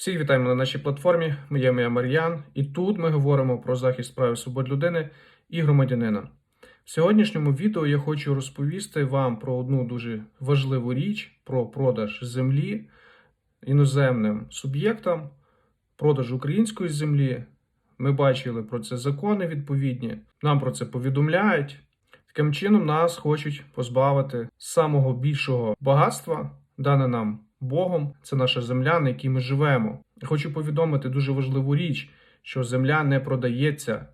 Всіх вітаємо на нашій платформі. Моє ім'я Мар'ян, і тут ми говоримо про захист прав і свобод людини і громадянина. В сьогоднішньому відео я хочу розповісти вам про одну дуже важливу річ: про продаж землі іноземним суб'єктам, продаж української землі. Ми бачили про це закони відповідні. Нам про це повідомляють. Таким чином нас хочуть позбавити самого більшого багатства, дане нам Богом. Це наша земля, на якій ми живемо. Хочу повідомити дуже важливу річ, що земля не продається.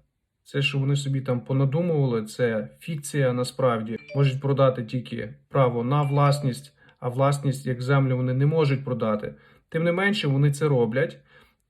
Це, що вони собі там понадумували, це фікція насправді. Можуть продати тільки право на власність, а власність як землю вони не можуть продати. Тим не менше, вони це роблять.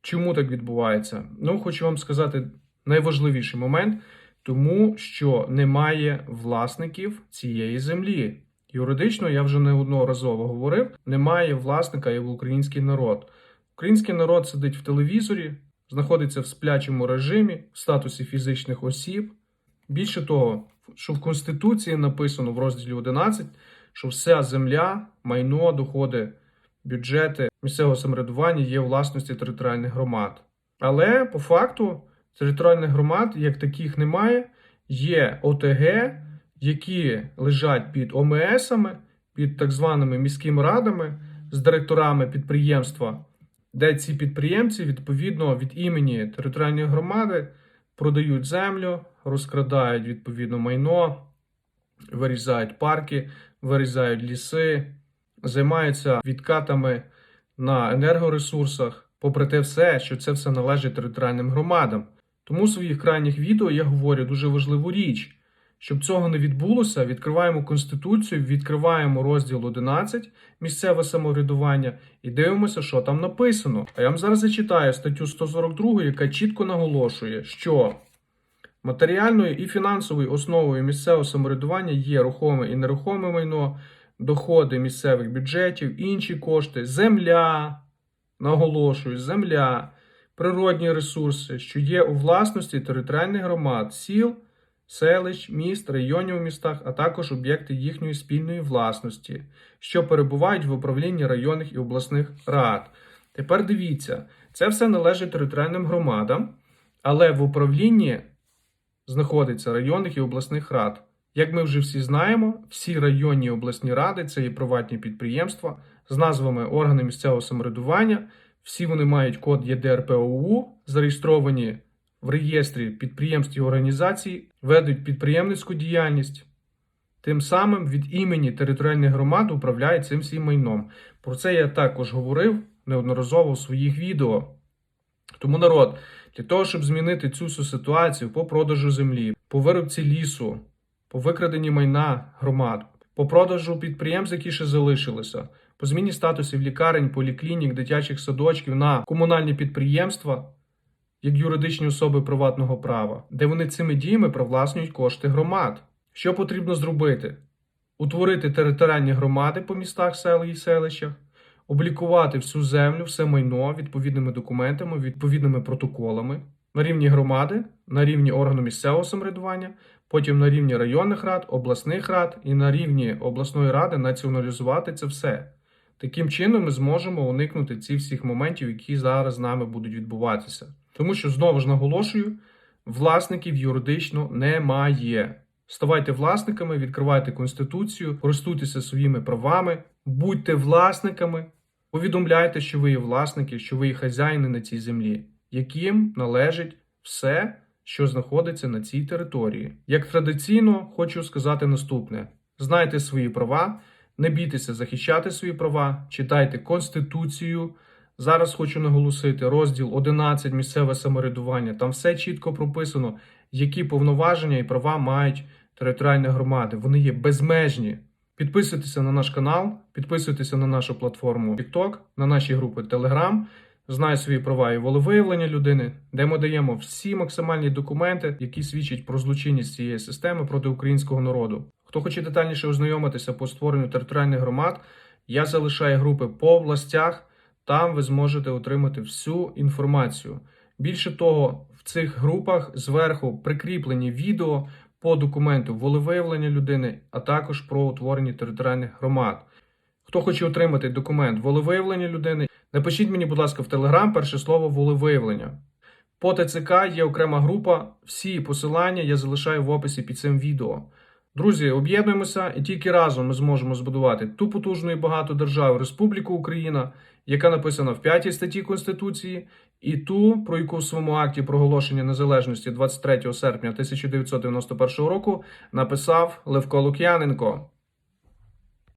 Чому так відбувається? Ну, хочу вам сказати найважливіший момент, тому що немає власників цієї землі. Юридично я вже неодноразово говорив: немає власника як український народ. Український народ сидить в телевізорі, знаходиться в сплячому режимі, в статусі фізичних осіб. Більше того, що в Конституції написано в розділі 11, що вся земля, майно, доходи, бюджети місцевого самоврядування є власності територіальних громад. Але по факту територіальних громад як таких немає. Є ОТГ, які лежать під ОМСами, під так званими міськими радами з директорами підприємства, де ці підприємці відповідно від імені територіальної громади продають землю, розкрадають відповідно майно, вирізають парки, вирізають ліси, займаються відкатами на енергоресурсах, попри те все, що це все належить територіальним громадам. Тому в своїх крайніх відео я говорю дуже важливу річ. Щоб цього не відбулося, відкриваємо Конституцію, відкриваємо розділ 11 місцеве самоврядування і дивимося, що там написано. А я вам зараз зачитаю статтю 142, яка чітко наголошує, що матеріальною і фінансовою основою місцевого самоврядування є рухоме і нерухоме майно, доходи місцевих бюджетів, інші кошти, земля, наголошую, земля, природні ресурси, що є у власності територіальних громад, сіл селищ, міст, районів у містах, а також об'єкти їхньої спільної власності, що перебувають в управлінні районних і обласних рад. Тепер дивіться, це все належить територіальним громадам, але в управлінні знаходиться районних і обласних рад. Як ми вже всі знаємо, всі районні і обласні ради це є приватні підприємства з назвами органи місцевого самоврядування. Всі вони мають код ЄДРПОУ, зареєстровані в реєстрі підприємств і організацій ведуть підприємницьку діяльність. Тим самим від імені територіальних громад управляє цим всім майном. Про це я також говорив неодноразово у своїх відео. Тому народ, для того, щоб змінити цю ситуацію по продажу землі, по виробці лісу, по викраденні майна громад, по продажу підприємств, які ще залишилися, по зміні статусів лікарень, поліклінік, дитячих садочків на комунальні підприємства як юридичні особи приватного права, де вони цими діями привласнюють кошти громад. Що потрібно зробити? Утворити територіальні громади по містах, селах і селищах, облікувати всю землю, все майно відповідними документами, відповідними протоколами на рівні громади, на рівні органу місцевого самоврядування, потім на рівні районних рад, обласних рад і на рівні обласної ради націоналізувати це все. Таким чином ми зможемо уникнути цих всіх моментів, які зараз з нами будуть відбуватися. Тому що знову ж наголошую, власників юридично немає. Ставайте власниками, відкривайте конституцію, користуйтеся своїми правами, будьте власниками, повідомляйте, що ви є власники, що ви є хазяїни на цій землі, яким належить все, що знаходиться на цій території. Як традиційно хочу сказати наступне: знайте свої права, не бійтеся захищати свої права, читайте конституцію. Зараз хочу наголосити розділ 11 місцеве самоврядування. Там все чітко прописано, які повноваження і права мають територіальні громади. Вони є безмежні. Підписуйтеся на наш канал, підписуйтеся на нашу платформу TikTok, на наші групи Telegram. Знай свої права і волевиявлення людини, де ми даємо всі максимальні документи, які свідчать про злочинність цієї системи проти українського народу. Хто хоче детальніше ознайомитися по створенню територіальних громад, я залишаю групи по областях. Там ви зможете отримати всю інформацію. Більше того, в цих групах зверху прикріплені відео по документу волевиявлення людини, а також про утворення територіальних громад. Хто хоче отримати документ волевиявлення людини, Напишіть мені, будь ласка, в Телеграм перше слово волевиявлення. По ТЦК є окрема група. Всі посилання я залишаю в описі під цим відео. Друзі, об'єднуємося і тільки разом ми зможемо збудувати ту потужну і багату державу Республіку Україна, яка написана в 5 статті Конституції, і ту, про яку в своєму акті проголошення незалежності 23 серпня 1991 року написав Левко Лук'яненко.